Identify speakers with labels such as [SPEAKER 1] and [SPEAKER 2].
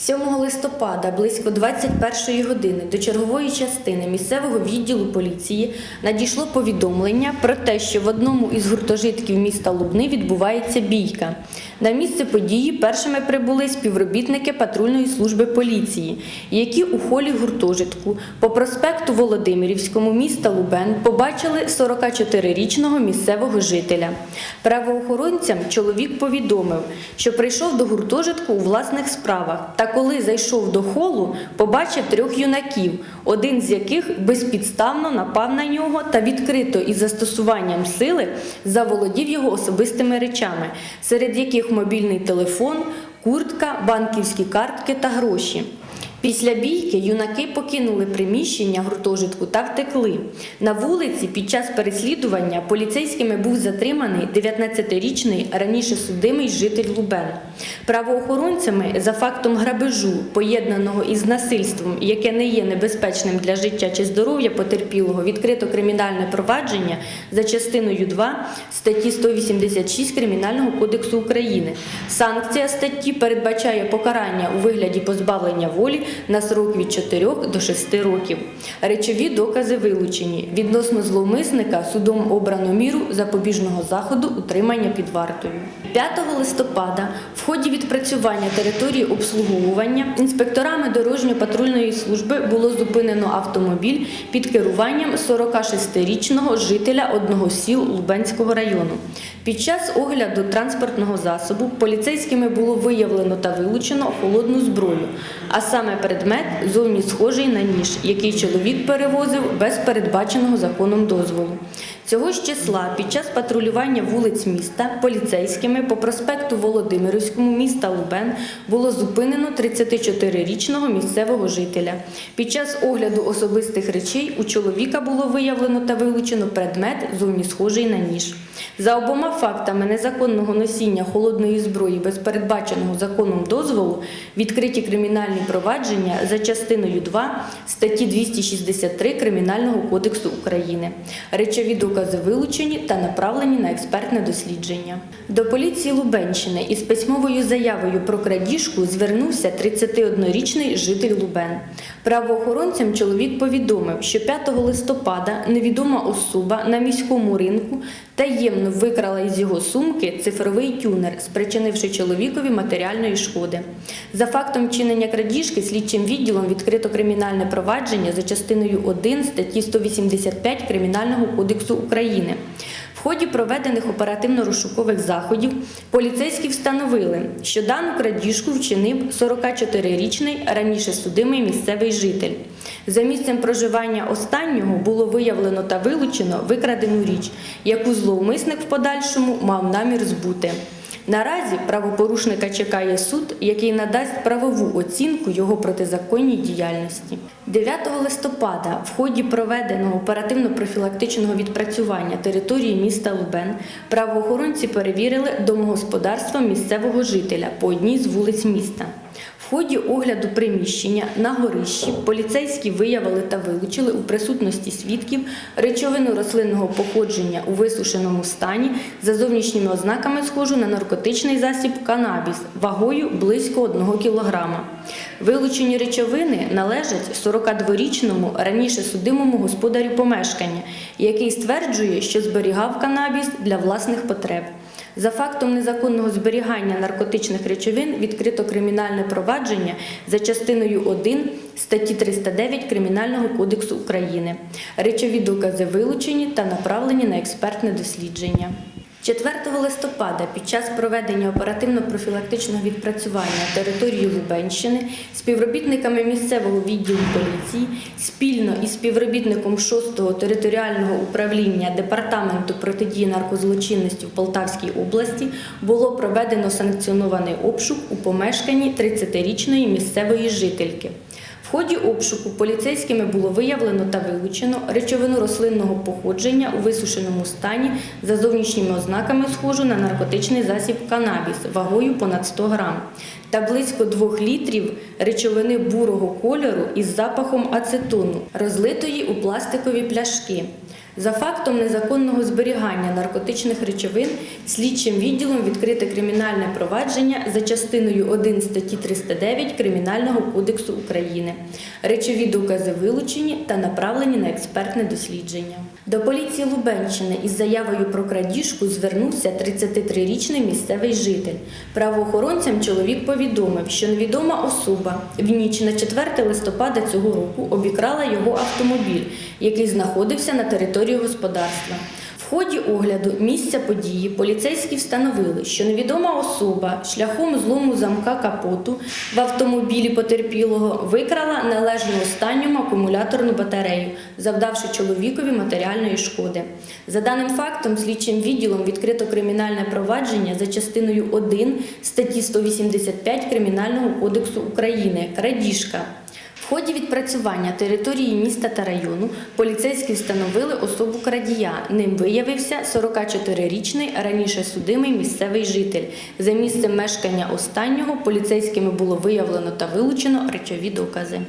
[SPEAKER 1] 7 листопада близько 21 години до чергової частини місцевого відділу поліції надійшло повідомлення про те, що в одному із гуртожитків міста Лубни відбувається бійка. На місце події першими прибули співробітники патрульної служби поліції, які у холі гуртожитку по проспекту Володимирівському міста Лубен побачили 44-річного місцевого жителя. Правоохоронцям чоловік повідомив, що прийшов до гуртожитку у власних справах та коли зайшов до холу, побачив трьох юнаків, один з яких безпідставно напав на нього та відкрито із застосуванням сили заволодів його особистими речами, серед яких мобільний телефон, куртка, банківські картки та гроші. Після бійки юнаки покинули приміщення гуртожитку та втекли. На вулиці під час переслідування поліцейськими був затриманий 19-річний раніше судимий житель Лубен. Правоохоронцями за фактом грабежу, поєднаного із насильством, яке не є небезпечним для життя чи здоров'я потерпілого, відкрито кримінальне провадження за частиною 2 статті 186 Кримінального кодексу України. Санкція статті передбачає покарання у вигляді позбавлення волі на срок від 4 до 6 років. Речові докази вилучені. Відносно зловмисника судом обрано міру запобіжного заходу утримання під вартою. 5 листопада в ході відпрацювання території обслуговування інспекторами дорожньо-патрульної служби було зупинено автомобіль під керуванням 46-річного жителя одного сіл Лубенського району. Під час огляду транспортного засобу поліцейськими було виявлено та вилучено холодну зброю, а саме предмет зовні схожий на ніж, який чоловік перевозив без передбаченого законом дозволу. Цього ж числа під час патрулювання вулиць міста поліцейськими по проспекту Володимирівському міста Лубен було зупинено 34-річного місцевого жителя. Під час огляду особистих речей у чоловіка було виявлено та вилучено предмет зовні схожий на ніж. За обома фактами незаконного носіння холодної зброї без передбаченого законом дозволу відкриті кримінальні провадження за частиною 2 статті 263 Кримінального кодексу України. Речові докази вилучені та направлені на експертне дослідження. До поліції Лубенщини із письмовою заявою про крадіжку звернувся 31-річний житель Лубен. Правоохоронцям чоловік повідомив, що 5 листопада невідома особа на міському ринку таємно викрала із його сумки цифровий тюнер, спричинивши чоловікові матеріальної шкоди. За фактом чинення крадіжки слідчим відділом відкрито кримінальне провадження за частиною 1 статті 185 Кримінального кодексу України. В ході проведених оперативно-розшукових заходів поліцейські встановили, що дану крадіжку вчинив 44-річний раніше судимий місцевий житель. За місцем проживання останнього було виявлено та вилучено викрадену річ, яку зловмисник в подальшому мав намір збути. Наразі правопорушника чекає суд, який надасть правову оцінку його протизаконній діяльності. 9 листопада в ході проведеного оперативно-профілактичного відпрацювання території міста Лубен правоохоронці перевірили домогосподарство місцевого жителя по одній з вулиць міста. Ході огляду приміщення на горищі поліцейські виявили та вилучили у присутності свідків речовину рослинного походження у висушеному стані за зовнішніми ознаками схожу на наркотичний засіб канабіс вагою близько 1 кг. Вилучені речовини належать 42-річному раніше судимому господарю помешкання, який стверджує, що зберігав канабіс для власних потреб. За фактом незаконного зберігання наркотичних речовин відкрито кримінальне провадження за частиною 1 статті 309 Кримінального кодексу України. Речові докази вилучені та направлені на експертне дослідження. 4 листопада під час проведення оперативно-профілактичного відпрацювання території Лубенщини співробітниками місцевого відділу поліції спільно із співробітником 6-го територіального управління Департаменту протидії наркозлочинності в Полтавській області було проведено санкціонований обшук у помешканні 30-річної місцевої жительки. В ході обшуку поліцейськими було виявлено та вилучено речовину рослинного походження у висушеному стані за зовнішніми ознаками схожу на наркотичний засіб канабіс вагою понад 100 грам. та близько 2 літрів речовини бурого кольору із запахом ацетону, розлитої у пластикові пляшки. За фактом незаконного зберігання наркотичних речовин слідчим відділом відкрите кримінальне провадження за частиною 1 статті 309 Кримінального кодексу України. Речові докази вилучені та направлені на експертне дослідження. До поліції Лубенщини із заявою про крадіжку звернувся 33-річний місцевий житель. Правоохоронцям чоловік повідомив, що невідома особа в ніч на 4 листопада цього року обікрала його автомобіль, який знаходився на території господарства. В ході огляду місця події поліцейські встановили, що невідома особа шляхом злому замка капоту в автомобілі потерпілого викрала належну останньому акумуляторну батарею, завдавши чоловікові матеріальної шкоди. За даним фактом, слідчим відділом відкрито кримінальне провадження за частиною 1 статті 185 Кримінального кодексу України крадіжка. В ході відпрацювання території міста та району поліцейські встановили особу крадія. Ним виявився 44-річний раніше судимий місцевий житель. За місцем мешкання останнього поліцейськими було виявлено та вилучено речові докази.